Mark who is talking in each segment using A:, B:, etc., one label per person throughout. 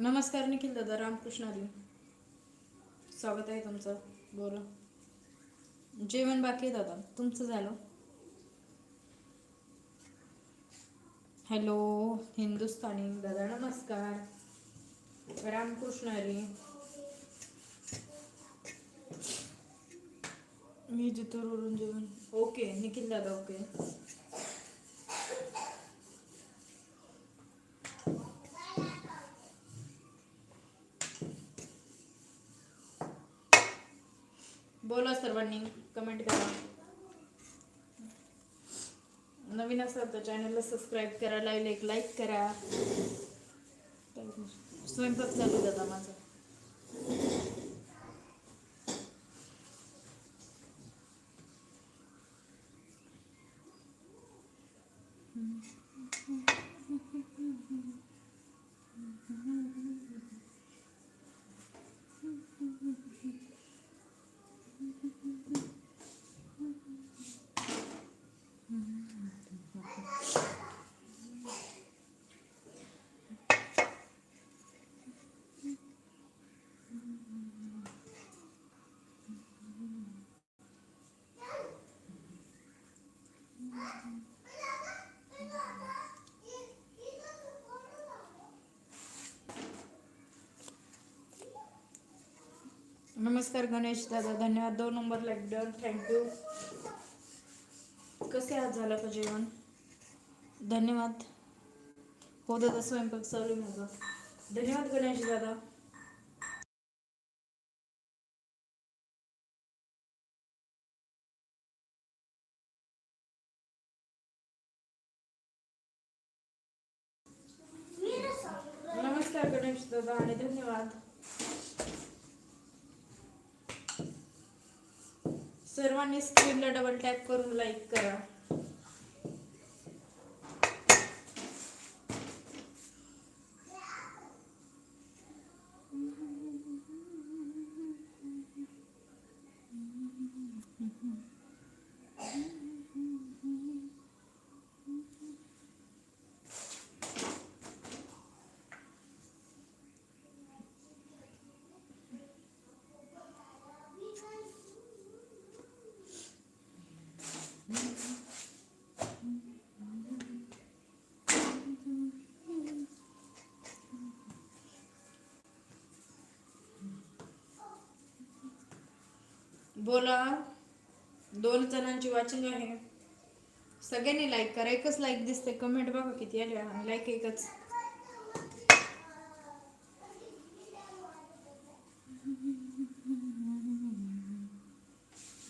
A: नमस्कार निखिल दादा रामकृष्ण हरी स्वागत आहे तुमचं. बोला. जेवण बाकी आहे दादा. तुमचं झालं? हॅलो हिंदुस्थानी. दादा नमस्कार. रामकृष्ण हरी मी जिथून जेवण. ओके निखिल दादा ओके बोला सर्वांनी कमेंट करा नवीन असाल तर चॅनलला सबस्क्राईब करा लाईव्ह एक लाईक करा. स्वयंपाक चालू दादा माझा. नमस्कार गणेश दादा धन्यवाद. दोन नंबर लाईक डन थँक्यू कसे आज झालं का जेवण? धन्यवाद. हो दादा स्वयंपाक चालू माझा. धन्यवाद गणेश दादा. नमस्कार गणेश दादा आणि धन्यवाद. सर्वांनी स्क्रीनला डबल टॅप करून लाईक करा. बोला. दोन जणांची वाचन आहे. सगळ्यांनी लाईक करा. एकच लाईक दिसते कमेंट बघा किती आले. आणि लाईक एकच.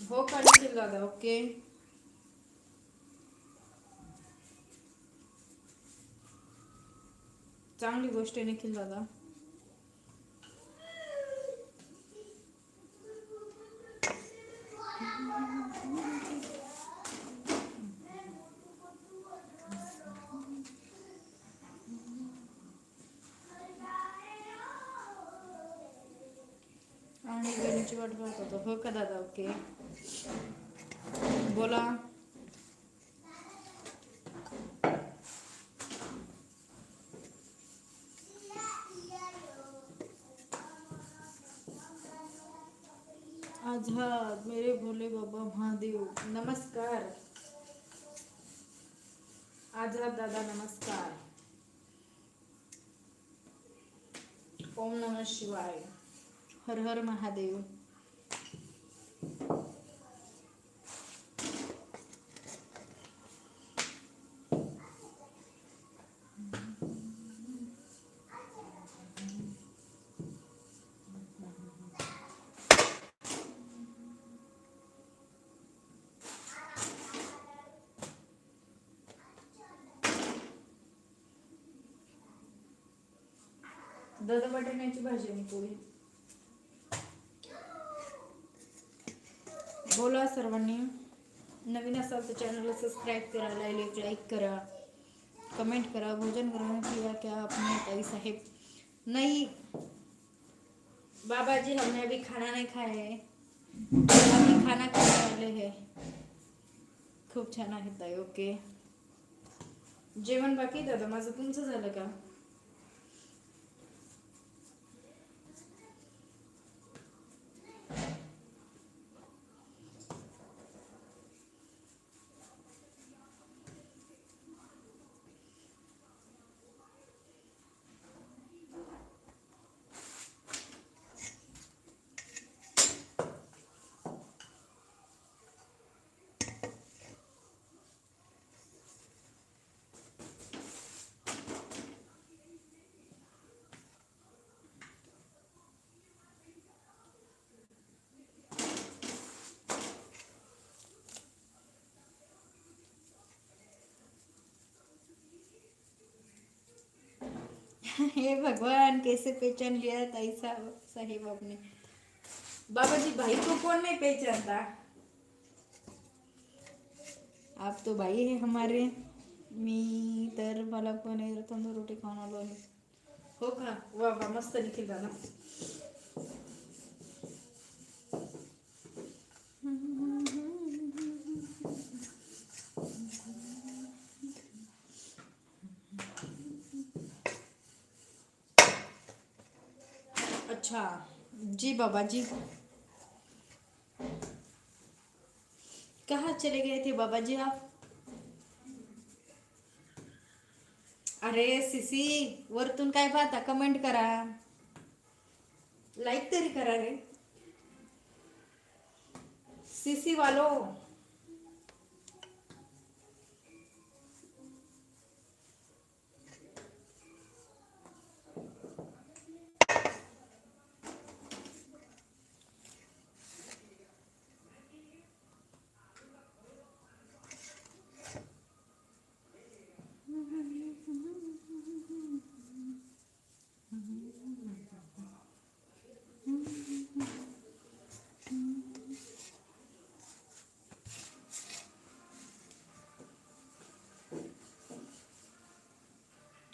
A: हो का निखिल दादा. ओके चांगली गोष्ट आहे निखिल दादा. होतो हो का दादा ओके बोला आझाद मेरे भोले बाबा महादेव नमस्कार आज़ाद दादा नमस्कार ओम नमः शिवाय हर हर महादेव दद बटाण्याची भाजी आणि पोळी. बोला सर्वांनी. नवीन असाल तर चॅनलला सबस्क्राईब करा लाईक लाईक करा. कमेंट करा भोजन ग्रहण किया क्या अपने ताई साहेब. नहीं. बाबा जी हमने अभी खाना नहीं खाया है. अभी खाना खाने वाले है. खूप छान आहे ताई ओके जेवण बाकी दादा? माझं तुमचं झालं का? हे भगवान कैसे पहचान लिया ताई साहब साहेब आपने बाबा जी भाई को कौन नहीं पहचानता आप तो भाई है हमारे। मी तर मला पण तंदूर रोटी खाऊन आलो आहे हो का वा वा मस्त निखिल दादा। अच्छा जी बाबा, जी। कहाँ चले गए थे बाबा जी आप? अरे, सिसी, वरतून काय पाहता? कमेंट करा। लाईक तरी करा रे। सिसी वालो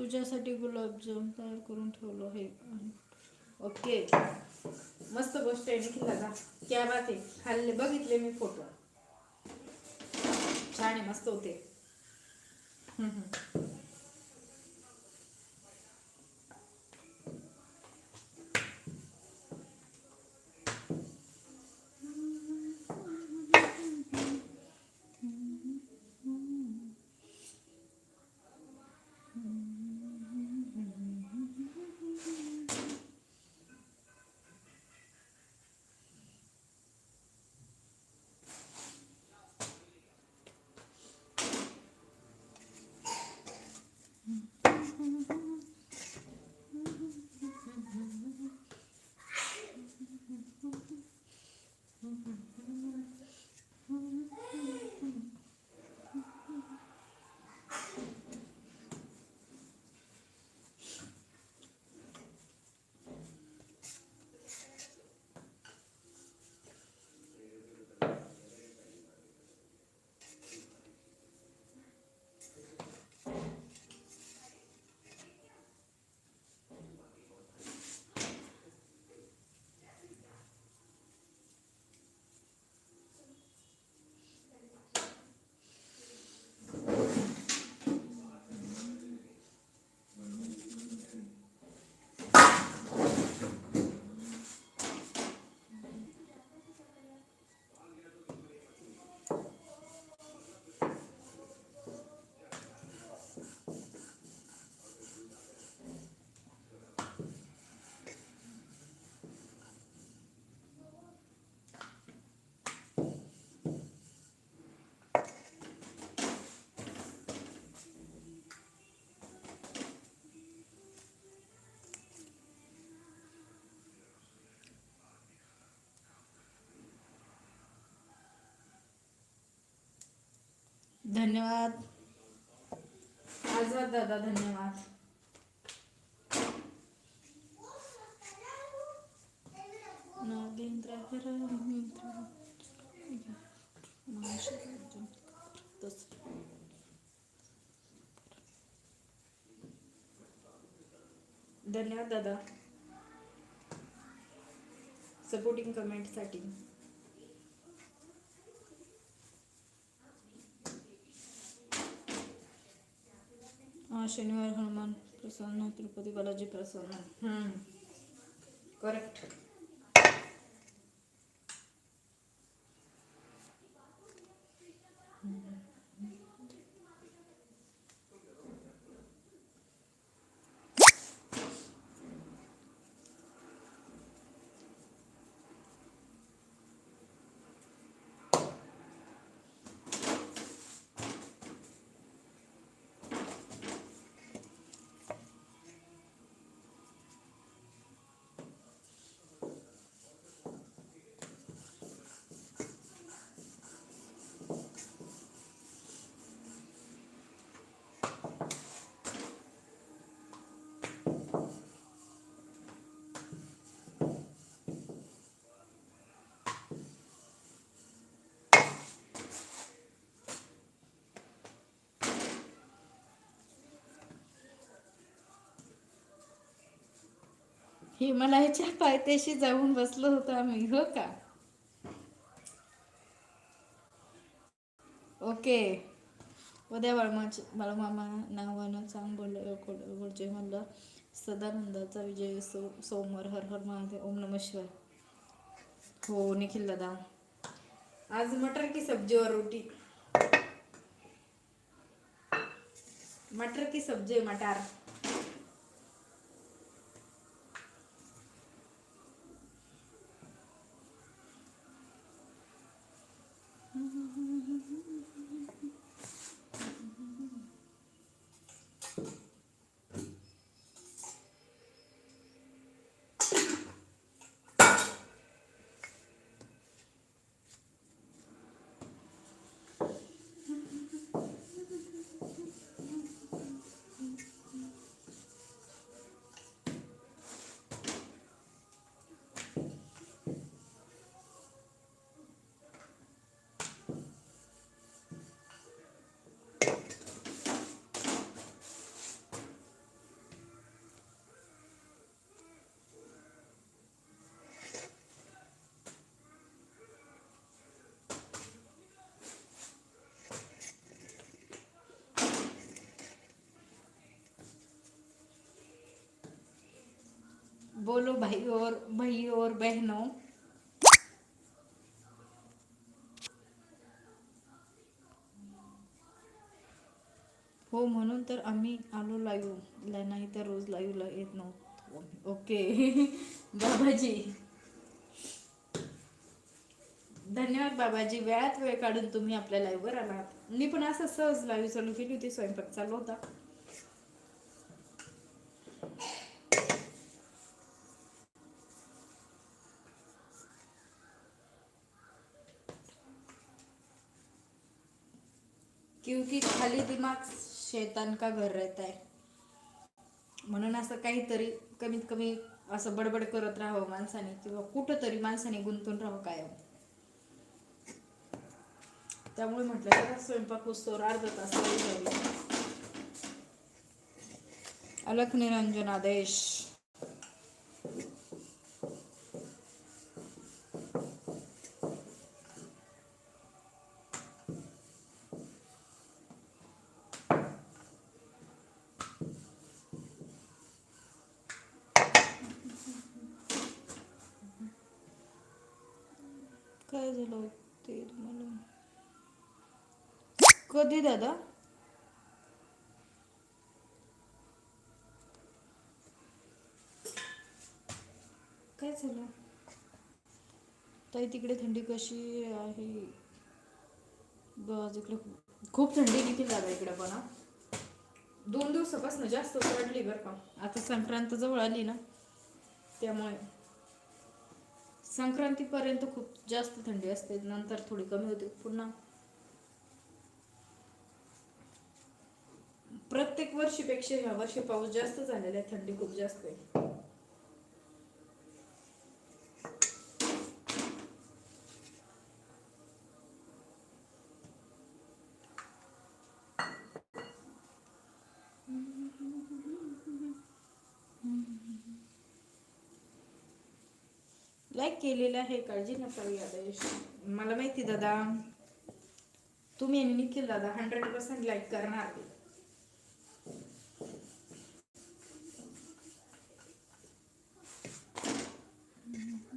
A: तुझ्यासाठी गुलाबजाम तयार करून ठेवलं आहे. ओके. मस्त गोष्ट आहे निखिल दादा. क्या बात आहे. खाल्ले बघितले मी फोटो. छान आहे मस्त होते. धन्यवाद. आझाद दादा धन्यवाद. धन्यवाद दादा. सपोर्टिंग कमेंटसाठी शनिवार हनुमान प्रसन्न तिरुपती बालाजी प्रसन्न. करेक्ट हिमालयाच्या पायथ्याशी जाऊन बसलो होतो आम्ही हो का? ओके. उद्या बाळमाचे बाळमामा नावानं सांग बोल बोलचे म्हणलं सदानंदाचा विजय सो सोमवार हर हर महादेव ओम नम शिवाय. हो निखिल दादा. आज मटर की सब्जी और रोटी. मटर की सब्जी मटार. बोलो भाई और भाई और बहनों। हो म्हणून तर आम्ही आलो लाईव्ह नाही तर रोज लाईव्हला येत नव्हतो. ओके. बाबाजी. धन्यवाद बाबाजी. वेळात वेळ काढून तुम्ही आपल्या लाईव्हवर आलात. मी पण असं सहज लाईव्ह चालू केली होती. स्वयंपाक चालू होता. क्योंकि खाली दिमाग शैतान का घर रहता है। म्हणून असं काहीतरी कमीत कमी असं बडबड करत राहावं माणसाने किंवा कुठं तरी माणसाने गुंतून राहावं कायम. त्यामुळे म्हटलं स्वयंपाक उत्सव अर्धा तास अलख निरंजन आदेश. काय झालं ते मला कधी दादा? काय झालं? ताई तिकडे थंडी कशी आहे? बस इकडे खूप थंडी देखील दादा इकडे पण दोन दिवसापासून जास्त वाढली बरं का. आता संक्रांत जवळ आली ना त्यामुळे. संक्रांतीपर्यंत खूप जास्त थंडी असते नंतर थोडी कमी होते. पुन्हा प्रत्येक वर्षीपेक्षा ह्या वर्षी पाऊस जास्त झालेला आहे थंडी खूप जास्त आहे. लाईक केलेलं आहे काळजी नका आदेश मला माहिती दादा तुम्ही आणि निखिल दादा हंड्रेड पर्सेंट लाईक करणार Mm-hmm.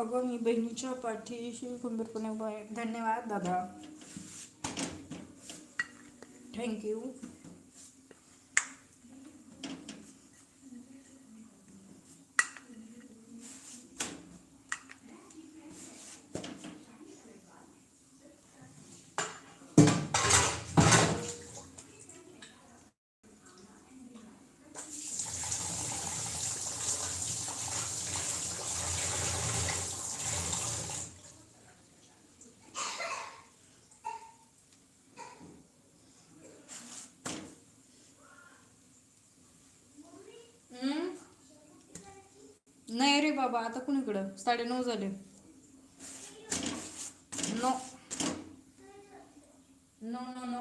A: अगं मी बहिणीच्या पाठीशी खंबीरपणे उभा आहे. धन्यवाद दादा. थँक्यू नाही रे बाबा आता कुणीकडं? साडे नऊ झाले नो नो नो नो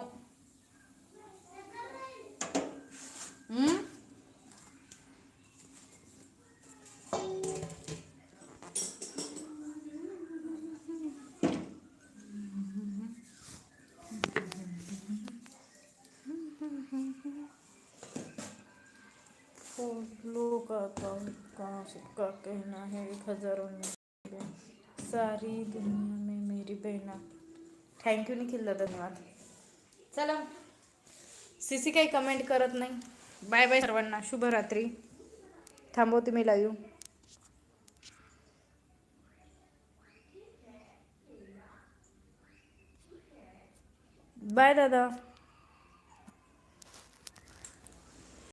A: हम्म? लोग का कहाँ सबका कहना है एक हजारों में सारी दुनिया में मेरी बहना थँक्यू निखिल धन्यवाद। चला सीसी काही कमेंट करत नाही. बाय बाय सर्वांना. शुभरात्री. थांबवते मी लाईव्ह बाय दादा.